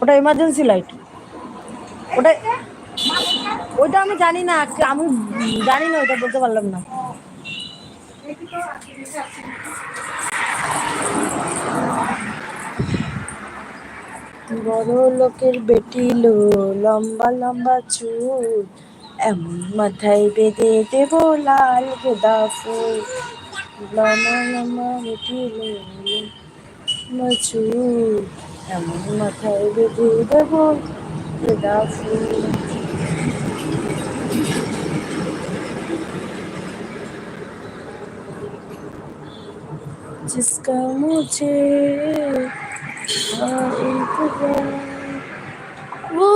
ওটা emergency light ওটা, ওইটা আমি জানি না, আমি জানি না ওটা বলতে পারলাম না। বড় লোকের বেটি লো, লম্বা লম্বা চুল, এমন মাথায় বেঁধে দেব লাল গোদা ফুল। লম্বা লম্বা বেটি লো লম্বা চুল এমন মাথায় বেঁধে দেব গেঁদা ফুল जिसका मुझे ও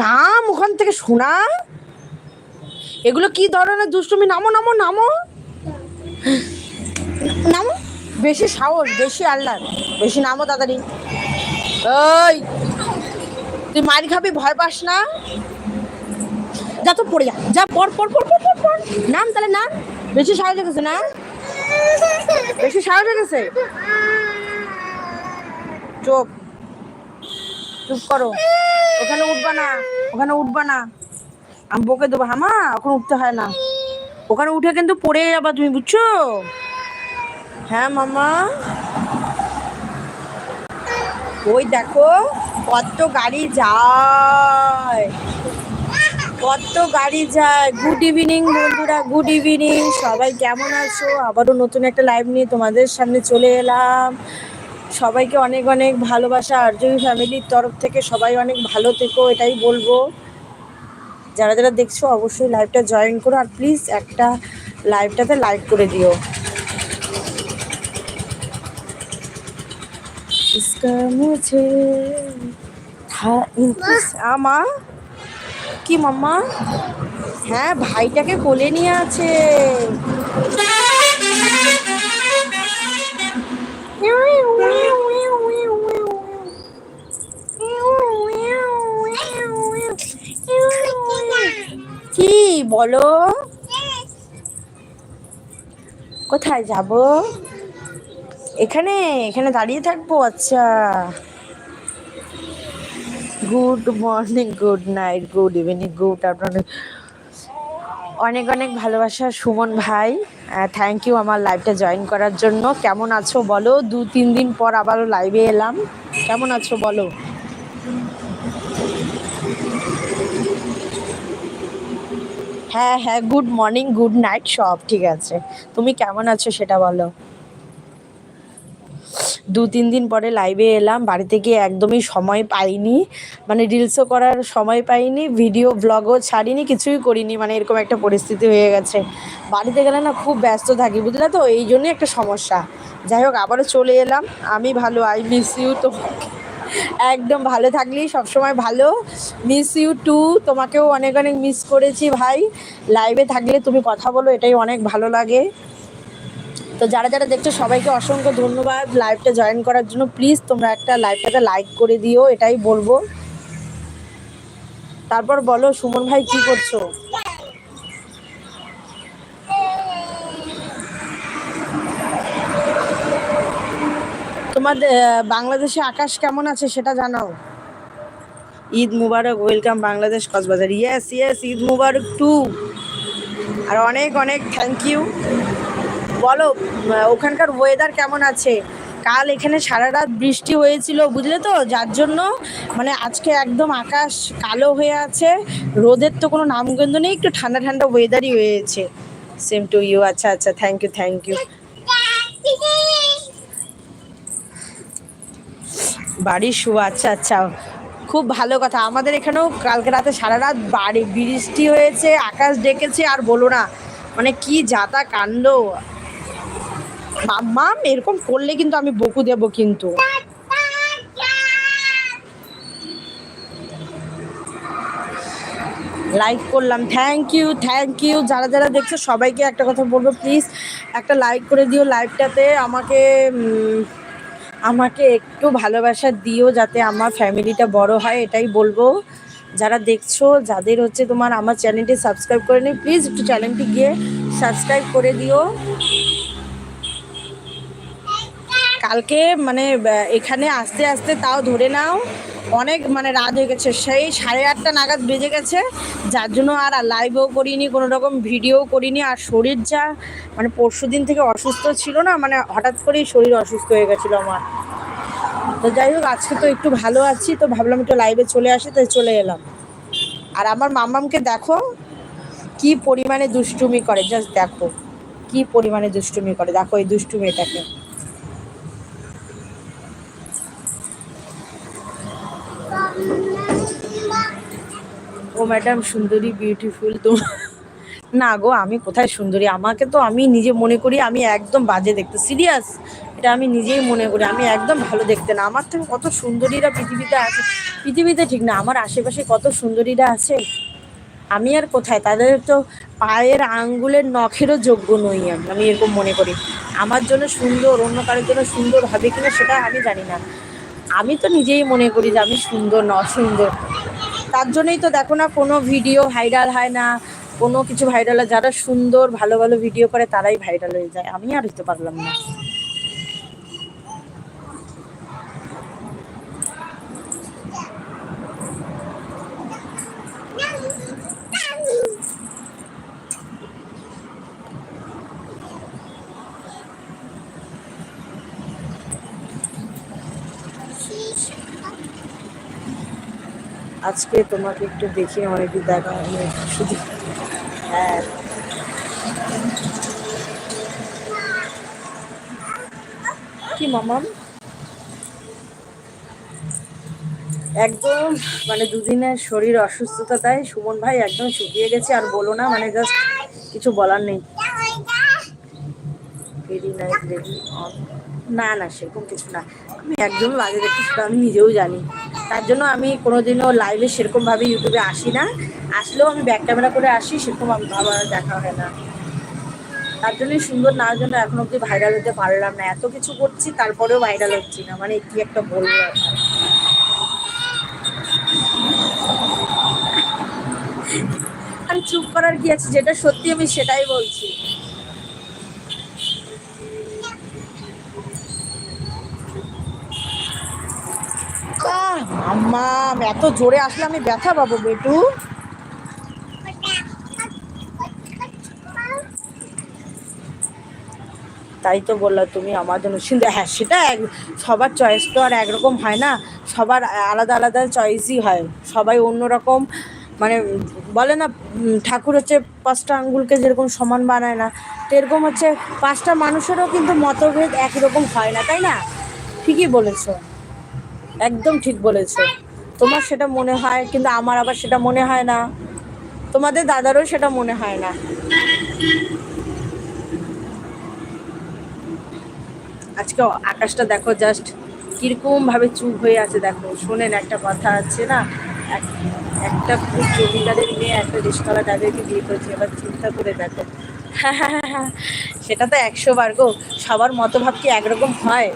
নাম ওখান থেকে শোনা এগুলো কি ধরনের দুষ্টুমি নামো নামো নামো নামো? বেশি সাহস, বেশি আল্লাহ বেশি নামো তাড়াতাড়ি। ওই তুই মারি খাবি, ভয় পাস না। যা তো পড়ে যা যা পড় পড় পড় পড় পড় পড়। নাম তাহলে নাম বেশি সাহস হয়ে গেছে না? বেশি সাহস গেছে? চোখ চুপ করো। ওখানে উঠবা না, ওখানে উঠবা না। আমি বকে দেবো, হামা, ওখানে উঠতে হয় না। ওখানে উঠে কিন্তু পড়ে যাবা তুমি, বুঝছ? হ্যাঁ মামা। ওই দেখো, কত গাড়ি যায়। কত গাড়ি যায়। গুড ইভিনিং বন্ধুরা গুড ইভিনিং সবাই কেমন আছো? আবারও নতুন একটা লাইভ নিয়ে তোমাদের সামনে চলে এলাম। সবাইকে অনেক অনেক ভালোবাসা। আর্জয়ী ফ্যামিলির তরফ থেকে সবাই অনেক ভালো থেকো, এটাই বলব। যারা যারা দেখছ, অবশ্যই লাইভটা জয়েন করো। আর প্লিজ একটা লাইভটাতে লাইক করে দিও। इसका मुझे था আমা কি মাম্মা হ্যাঁ ভাইটাকে কোলে নিয়ে আছে কি বলো কোথায় যাব এখানে এখানে দাঁড়িয়ে থাকব? আচ্ছা। Good morning good night good evening good আপনাদের অনেক অনেক ভালোবাসা, সুমন ভাই। থ্যাংক ইউ আমার লাইভটা জয়েন করার জন্য। কেমন আছো বলো? দু, তিন দিন পর আবারও লাইভে এলাম। কেমন আছো বলো? হ্যাঁ হ্যাঁ গুড মর্নিং গুড নাইট সব ঠিক আছে। তুমি কেমন আছো সেটা বলো। দু তিন দিন পরে লাইভে এলাম, বাড়িতে গিয়ে একদমই সময় পাইনি। মানে রিলসও করার সময় পাইনি ভিডিও ব্লগও ছাড়িনি, কিছুই করিনি মানে এরকম একটা পরিস্থিতি হয়ে গেছে। বাড়িতে গেলে না খুব ব্যস্ত থাকি, বুঝলে তো? এই জন্যই একটা সমস্যা। যাই হোক, আবারও চলে এলাম। আমি ভালো আই মিস ইউ তোমাকে। একদম ভালো থাকলেই সবসময় ভালো। মিস ইউ টু তোমাকেও অনেক অনেক মিস করেছি ভাই। লাইভে থাকলে তুমি কথা বলো, এটাই অনেক ভালো লাগে। তো যারা যারা দেখছ, সবাইকে অসংখ্য ধন্যবাদ লাইভটা জয়েন করার জন্য। প্লিজ তোমরা একটা লাইভটাতে লাইক করে দিও, এটাই বলব। তারপর বলো, সুমন ভাই কি করছ? তোমাদের বাংলাদেশে আকাশ কেমন আছে সেটা জানাও। Eid Mubarak welcome Bangladesh Cox's Bazar. Yes yes Eid Mubarak to আর অনেক অনেক থ্যাংক ইউ বলো ওখানকার ওয়েদার কেমন আছে? কাল এখানে সারা রাত বৃষ্টি হয়েছিল, বুঝলে তো? যার জন্য মানে আজকে একদম আকাশ কালো হয়ে আছে, রোদের তো কোনো নামগন্ধ নেই, একটু ঠান্ডা ঠান্ডা ওয়েদারই হয়েছে। সেম টু ইউ আচ্ছা আচ্ছা থ্যাংক ইউ থ্যাংক ইউ বাড়ির শু আচ্ছা আচ্ছা। খুব ভালো কথা, আমাদের এখানেও কালকে রাতে সারা রাত বাড়ি বৃষ্টি হয়েছে, আকাশ ডেকেছে, আর বলো না মানে কি যাতা কাণ্ড। মাম এরকম করলে কিন্তু আমি বকু দেব কিন্তু। লাইক করলাম। থ্যাংক ইউ থ্যাংক ইউ যারা যারা দেখছ, সবাইকে একটা কথা বলব প্লিজ একটা লাইক করে দিও লাইভটাতে আমাকে আমাকে একটু ভালোবাসা দিও যাতে আমার ফ্যামিলিটা বড় হয়, এটাই বলব। যারা দেখছ, যাদের হচ্ছে তোমার আমার চ্যানেলটি সাবস্ক্রাইব করে নি প্লিজ একটু চ্যানেলটি গিয়ে সাবস্ক্রাইব করে দিও। কালকে মানে এখানে আসতে আসতে তাও ধরে নাও অনেক মানে রাত হয়ে গেছে, সেই সাড়ে আটটা নাগাদ বেজে গেছে। যার জন্য আর লাইভও করিনি, কোনো রকম ভিডিও করিনি। আর শরীর যা মানে পরশু দিন থেকে অসুস্থ ছিল না মানে হঠাৎ করেই শরীর অসুস্থ হয়ে গেছিল আমার। তো যাই হোক, আজকে তো একটু ভালো আছি, তো ভাবলাম একটু লাইভে চলে আসি, তাই চলে এলাম। আর আমার মামামকে দেখো, কি পরিমাণে দুষ্টুমি করে জাস্ট দেখো। কি পরিমাণে দুষ্টুমি করে, দেখো এই দুষ্টুমি এটাকে ও ম্যাডাম, সুন্দরী বিউটিফুল তো না গো, আমি কোথায় সুন্দরী? আমাকে তো আমি নিজে মনে করি, আমি একদম বাজে দেখতে। সিরিয়াস এটা আমি নিজেই মনে করি, আমি একদম ভালো দেখতে না। আমার থেকে কত সুন্দরীরা পৃথিবীতে আছে। পৃথিবীতে ঠিক না, আমার আশেপাশে কত সুন্দরীরা আছে? আমি আর কোথায়? তাদের তো পায়ের আঙ্গুলের নখেরও যোগ্য নই আমি আমি এরকম মনে করি। আমার জন্য সুন্দর, অন্য কারোর জন্য সুন্দর হবে কিনা সেটা আমি জানি না। আমি তো নিজেই মনে করি যে আমি সুন্দর ন সুন্দর। তার জন্যই তো দেখো না কোনো ভিডিও ভাইরাল হয় না। কোনো কিছু ভাইরাল হয় যারা সুন্দর, ভালো ভালো ভিডিও করে তারাই ভাইরাল হয়ে যায়। আমি আর হতে পারলাম না। আজকে তোমাকে একটু দেখি একটু দেখা হয়নি শুধু। হ্যাঁ। কি মামাম একদম মানে দুদিনের শরীর অসুস্থতা, তাই সুমন ভাই একদম শুকিয়ে গেছে, আর বলো না মানে জাস্ট কিছু বলার নেই। না না, সেরকম কিছু না। আমি একদমই বাজে দেখি সেটা আমি নিজেও জানি। তার জন্য আমি কোনোদিনও লাইভে সেরকমভাবে ইউটিউবে আসি না। আসলেও আমি ব্যাক ক্যামেরা করে আসি, সেরকম আম- আমার দেখা হয় না। তার জন্যই সুন্দর না জন্য এখন অব্দি ভাইরাল হতে পারলাম না। এত কিছু করছি, তারপরেও ভাইরাল হচ্ছি না। মানে কি একটা বলব আর। চুপ করার কি আছে? যেটা সত্যি আমি সেটাই বলছি। আম্মা এত জোরে আসলে আমি ব্যথা পাবো বেটু তাই তো বলল তুমি আমার জন্য। কিন্তু হ্যাঁ সেটা এক- সবার চয়েস তো আর একরকম হয় না। সবার আলাদা আলাদা চয়েসই হয়। সবাই অন্যরকম মানে বলে না ঠাকুর হচ্ছে পাঁচটা আঙ্গুলকে যেরকম সমান বানায় না এরকম হচ্ছে পাঁচটা মানুষেরও কিন্তু মতভেদ একই রকম হয় না, তাই না? ঠিকই বলেছ। একদম ঠিক বলেছ। তোমার সেটা মনে হয়, কিন্তু আমার আবার সেটা মনে হয় না। তোমাদের দাদারও সেটা মনে হয় না। আজকে আকাশটা দেখো জাস্ট কীরকম ভাবে চুপ হয়ে আছে, দেখো। শোনেন, একটা কথা আছে না? এক- একটা খুব জমিদারের মেয়ে, একটা রিস্কলা তাদেরকে বিয়ে করেছে। এবার চিন্তা করে দেখো। সেটা তো একশো বার গো। সবার মতভাব কি একরকম হয়?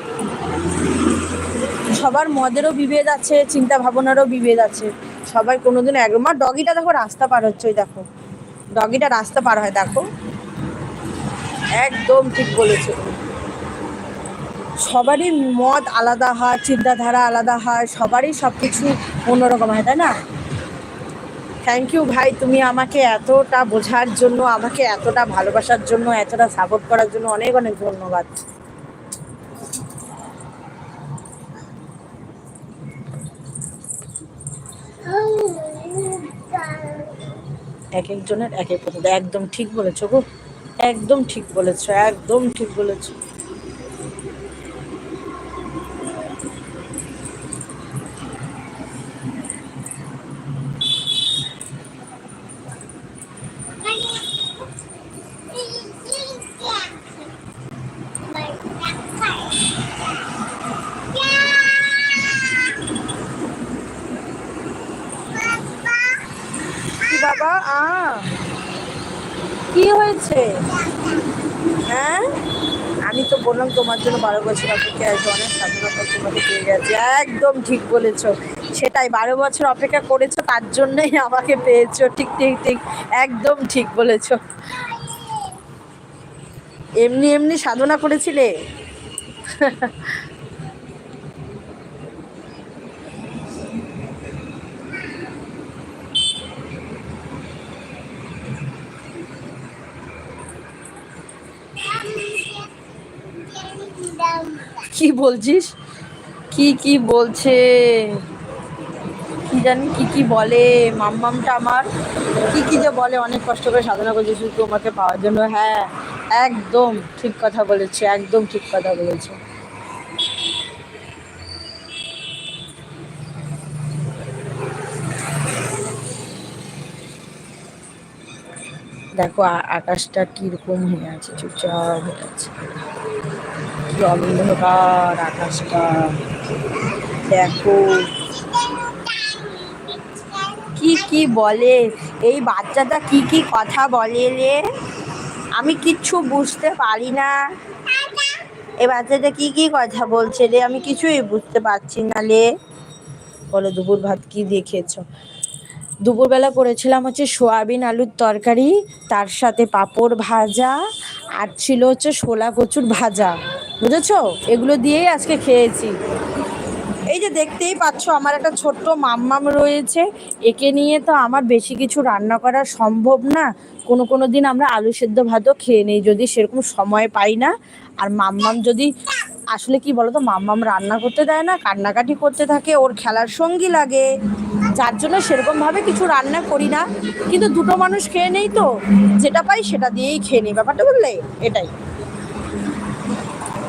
সবার মদেরও বিভেদ আছে চিন্তা ভাবনারও বিভেদ আছে। সবাই কোনোদিন এক মা ডগিটা দেখো রাস্তা পার হচ্ছে ওই দেখো। ডগিটা রাস্তা পার হয়, দেখো। একদম ঠিক বলেছ। সবারই মত আলাদা হয়, চিন্তাধারা আলাদা হয়, সবারই সব কিছু অন্যরকম হয়, তাই না? থ্যাংক ইউ ভাই, তুমি আমাকে এতটা বোঝার জন্য, আমাকে এতটা ভালোবাসার জন্য, এতটা সাপোর্ট করার জন্য অনেক অনেক ধন্যবাদ। এক একজনের এক এক পছন্দ একদম ঠিক বলেছ গো। একদম ঠিক বলেছ, একদম ঠিক বলেছ কি বাবা আ কি হয়েছে হ্যাঁ আমি তো বললাম তোমার জন্য বারো বছর অপেক্ষা আছে, অনেক স্বাধীনতা তোমাকে পেয়ে গেছে। একদম ঠিক বলেছ, সেটাই, বারো বছর অপেক্ষা করেছ, তার জন্যই আমাকে পেয়েছ, ঠিক ঠিক ঠিক, একদম ঠিক বলেছ। এমনি এমনি সাধনা করেছিলে? কি বলছিস? কি কি বলছে? কি জানি, কি কি বলে? মাম্মামটা আমার। কি কি যে বলে, অনেক কষ্ট করে সাধনা করছে শুধু তোমাকে পাওয়ার জন্য। হ্যাঁ একদম ঠিক কথা বলেছে, একদম ঠিক কথা বলেছে। দেখো আকাশটা কীরকম হয়ে আছে, চুপচাপ হয়ে আছে। আকাশটা দেখো। কি কি বলে? এই বাচ্চাটা কি কি কথা বলে রে? আমি কিচ্ছু বুঝতে পারি না। এই বাচ্চাটা কি কি কথা বলছে রে? আমি কিছুই বুঝতে পারছি না রে বলো, দুপুর ভাত কি দেখেছ? দুপুরবেলা করেছিলাম হচ্ছে সোয়াবিন আলুর তরকারি, তার সাথে পাঁপড় ভাজা, আর ছিল হচ্ছে শোলা কচুর ভাজা। বুঝেছ? এগুলো দিয়েই আজকে খেয়েছি। এই যে দেখতেই পাচ্ছ, আমার একটা ছোট্ট মাম্মাম রয়েছে। একে নিয়ে তো আমার বেশি কিছু রান্না করা সম্ভব না। কোনো কোনো দিন আমরা আলু সেদ্ধ ভাতও খেয়ে নেই, যদি সেরকম সময় পাই না। আর মাম্মাম যদি, আসলে কি বলতো, মাম্মাম রান্না করতে দেয় না, কান্নাকাটি করতে থাকে, ওর খেলার সঙ্গী লাগে। যার জন্য সেরকমভাবে কিছু রান্না করি না। কিন্তু দুটো মানুষ খেয়ে নেই তো, যেটা পাই সেটা দিয়েই খেয়ে নিই। ব্যাপারটা বললে এটাই।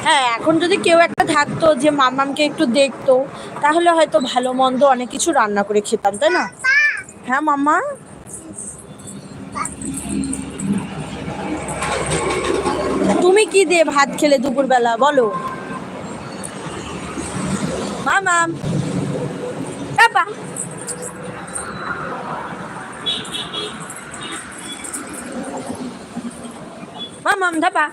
হ্যাঁ এখন যদি কেউ একটা থাকতো যে মামামকে একটু দেখতো, তাহলে হয়তো ভালো মন্দ অনেক কিছু রান্না করে খেতাম, তাই না? হ্যাঁ মাম্মা? তুমি কি দিয়ে ভাত খেলে দুপুরবেলা, বলো? মামাম বাবা মামাম ধাপা।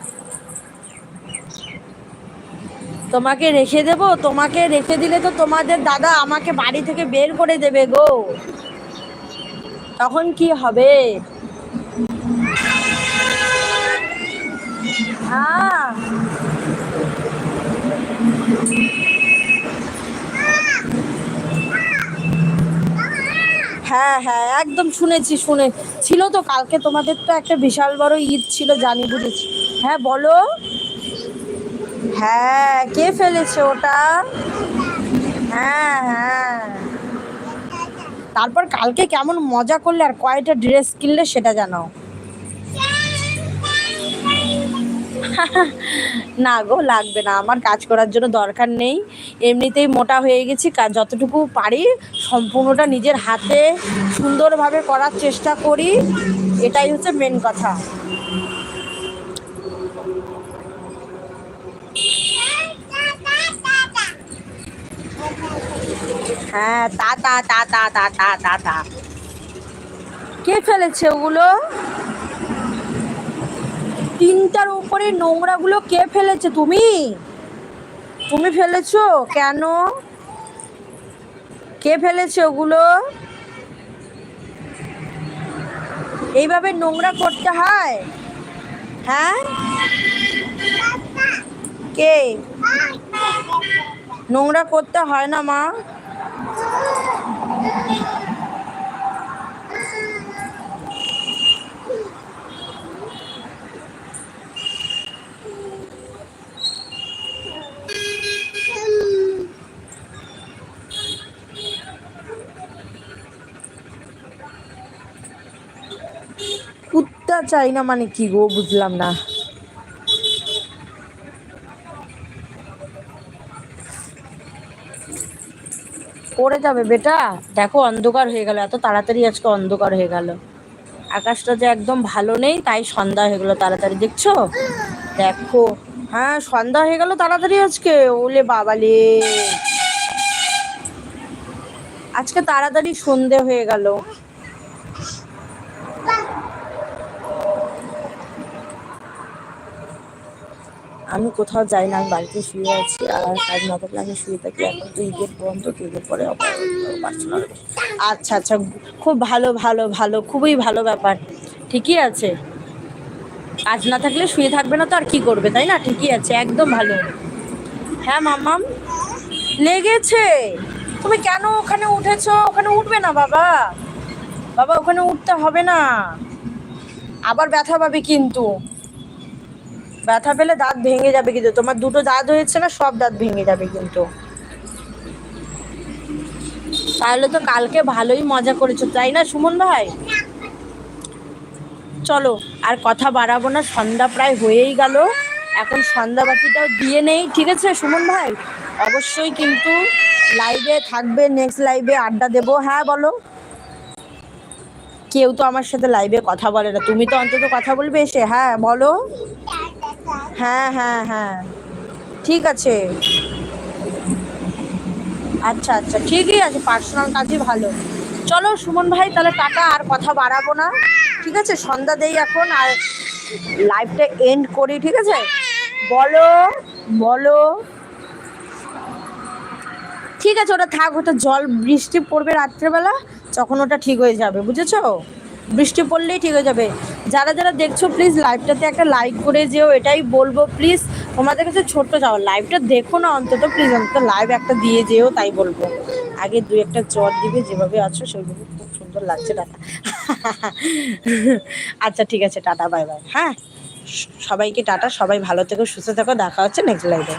তোমাকে রেখে দেবো, তোমাকে রেখে দিলে তো তোমাদের দাদা আমাকে বাড়ি থেকে বের করে দেবে গো। তখন কি হবে? হ্যাঁ হ্যাঁ একদম শুনেছি, শুনে ছিল তো, কালকে তোমাদের তো একটা বিশাল বড় ঈদ ছিল, জানি, বুঝেছি। হ্যাঁ বলো। হ্যাঁ কে ফেলেছে ওটা? হ্যাঁ হ্যাঁ। তারপর কালকে কেমন মজা করলে আর কয়টা ড্রেস কিনলে সেটা জানাও। না গো, লাগবে না। আমার কাজ করার জন্য দরকার নেই। এমনিতেই মোটা হয়ে গেছি। যতটুকু পারি সম্পূর্ণটা নিজের হাতে সুন্দরভাবে করার চেষ্টা করি। এটাই হচ্ছে মেন কথা। হ্যাঁ তাতা তাতা তাতা তাতা কে ফেলেছে ওগুলো? তিনটার উপরে নোংরাগুলো কে ফেলেছে তুমি? তুমি ফেলেছো? কেন? কে ফেলেছে ওগুলো? এইভাবে নোংরা করতে হয়? হ্যাঁ? কে? নোংরা করতে হয় না, মা। কুত্তা চাই না মানে কি গো? বুঝলাম না। পড়ে যাবে বেটা। দেখো অন্ধকার হয়ে গেল, এত তাড়াতাড়ি আজকে অন্ধকার হয়ে গেল। আকাশটা যে একদম ভালো নেই, তাই সন্ধ্যা হয়ে গেলো তাড়াতাড়ি, দেখছ? দেখো। হ্যাঁ সন্ধ্যা হয়ে গেল তাড়াতাড়ি আজকে, ওলে বাবালে। আজকে তাড়াতাড়ি সন্ধে হয়ে গেল। আমি কোথাও যাই না, আমি বাড়িতে শুয়ে আছি আর কাজ না থাকলে আমি শুয়ে থাকি। এখন তো ঈদের পর্যন্ত তো ঈদের পরে আচ্ছা আচ্ছা খুব ভালো ভালো ভালো, খুবই ভালো ব্যাপার। ঠিকই আছে। কাজ না থাকলে শুয়ে থাকবে না তো আর কি করবে, তাই না? ঠিকই আছে, একদম ভালো। হ্যাঁ মামাম লেগেছে। তুমি কেন ওখানে উঠেছো? ওখানে উঠবে না, বাবা। বাবা, ওখানে উঠতে হবে না। আবার ব্যথা পাবে কিন্তু। ব্যথা পেলে দাঁত ভেঙে যাবে কিন্তু, তোমার দুটো দাঁত হয়েছে না, সব দাঁত ভেঙে যাবে কিন্তু। তাহলে তো কালকে ভালোই মজা করেছ, তাই না সুমন ভাই? চলো, আর কথা বাড়াবো না, সন্ধ্যা প্রায় হয়েই গেল। এখন সন্ধ্যা সন্ধ্যাবাতিটাও দিয়ে নেই, ঠিক আছে সুমন ভাই? অবশ্যই কিন্তু লাইভে থাকবে নেক্সট লাইভে আড্ডা দেবো হ্যাঁ বলো? কেউ তো আমার সাথে লাইভে কথা বলে না, তুমি তো অন্তত কথা বলবে এসে হ্যাঁ বলো? হ্যাঁ হ্যাঁ হ্যাঁ। ঠিক আছে। আচ্ছা আচ্ছা ঠিকই আছে পার্সোনাল কাজই ভালো। চলো, সুমন ভাই, তাহলে টাকা আর কথা বাড়াবো না। ঠিক আছে, সন্ধ্যা দেই এখন, আর লাইভটা এন্ড করি, ঠিক আছে? বলো বলো। ঠিক আছে, ওটা থাক, ওটা জল, বৃষ্টি পড়বে রাত্রেবেলা, তখন ওটা ঠিক হয়ে যাবে, বুঝেছ? বৃষ্টি পড়লেই ঠিক হয়ে যাবে। যারা যারা দেখছ প্লিজ লাইভটাতে একটা লাইক করে যেও, এটাই বলব প্লিজ তোমাদের কাছে ছোট্ট যাও লাইভটা দেখো না অন্তত প্লিজ অন্তত লাইভ একটা দিয়ে যেও, তাই বলব। আগে দু একটা জল দিবে, যেভাবে আছো সেইভাবে খুব সুন্দর লাগছে টাটা। আচ্ছা ঠিক আছে, টাটা বাই বাই হ্যাঁ সবাইকে টাটা, সবাই ভালো থেকো, সুস্থ থেকো, দেখা হচ্ছে নেক্সট লাইভে